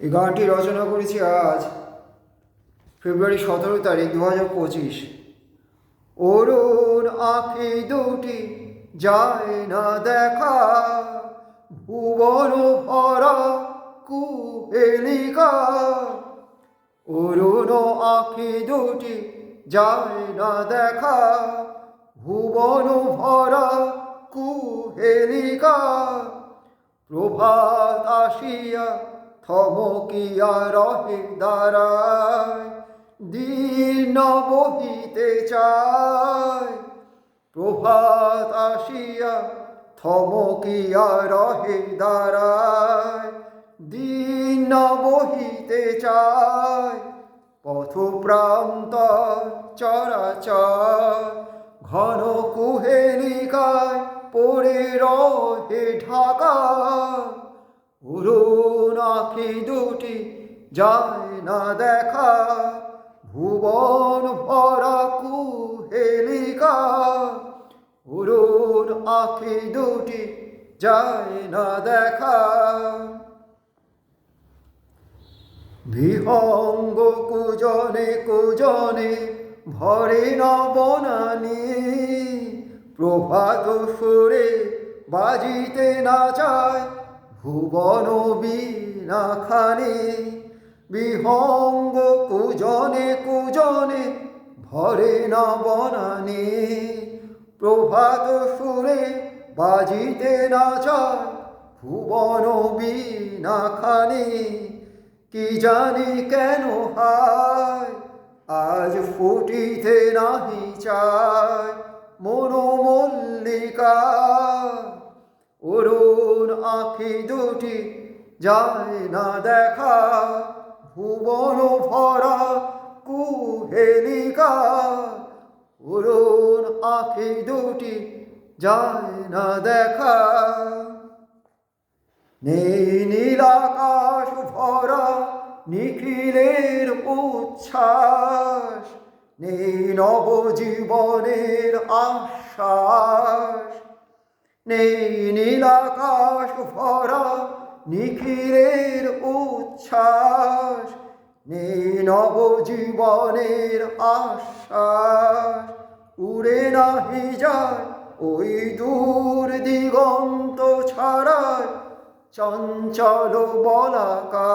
এই গানটি রচনা করেছি আজ ফেব্রুয়ারি সতেরো তারিখ দু হাজার পঁচিশ। অরুণ আঁখি দুটি যায় না দেখা, ভুবন ভরা কুহেলিকা। অরুণ আঁখি দুটি যায় না দেখা, ভুবন ভরা কুহেলিকা। প্রভাত আসিয়া থমকিয়া রহে দাঁড়ায় দিন বহিতে চায়। প্রভাত আসিয়া থমকিয়া রহে দাঁড়ায় দিন বহিতে চায়। পথ প্রান্ত চরাচর ঘন কুহেলিকায় পড়ে রহে ঢাকা। অরুণ আখি দুটি যায় না দেখা, ভুবন ভরা কুহেলিকা। অরুণ আখি দুটি যায় না দেখা। বিহঙ্গ কুজনে কুজনে ভরে নবনানি প্রভাত সুরে বাজিতে না চায় ভুবন বীণা খানে বিহঙ্গ কুজনে কুজনে ভরে নবনানি। প্রভাত সুরে বাজিতে না চায় ভুবন বীণা খানে কি জানি কেন হায়, আজ ফুটিতে নাহি চায় মনোমল্লিকা। অরুণ আখি দুটি যায় না দেখা, ভুবন ভরা কুহেলিকা। অরুণ আখি দুটি যায় না দেখা। নেই নীলাকাশ ভরা নিখিলের উচ্ছ্বাস নেই নবজীবনের আশ্বাস। নেই নীলাকাশ ভরা নিখিলের উচ্ছ্বাস নেই নবজীবনের আশ্বাস। উড়ে নাহি যায় ওই দূর দিগন্ত ছাড়ায় চঞ্চল বলাকা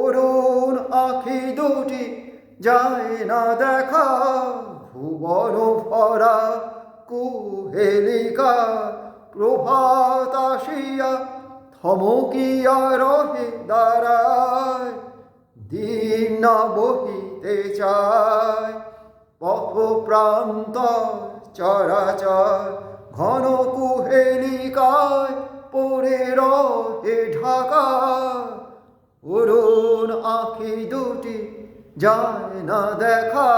অরুণ আখি দুটি যায় না দেখা, ভুবন ভরা কুহেলিকা প্রভাত আসিয়া থমকিয়া রহে দাঁড়ায় দিন না বহিতে চায় পথ প্রান্ত চরাচর। ঘন কুহেলিকায় পড়ে রহে ঢাকা। অরুণ আখি দুটি যায় না দেখা।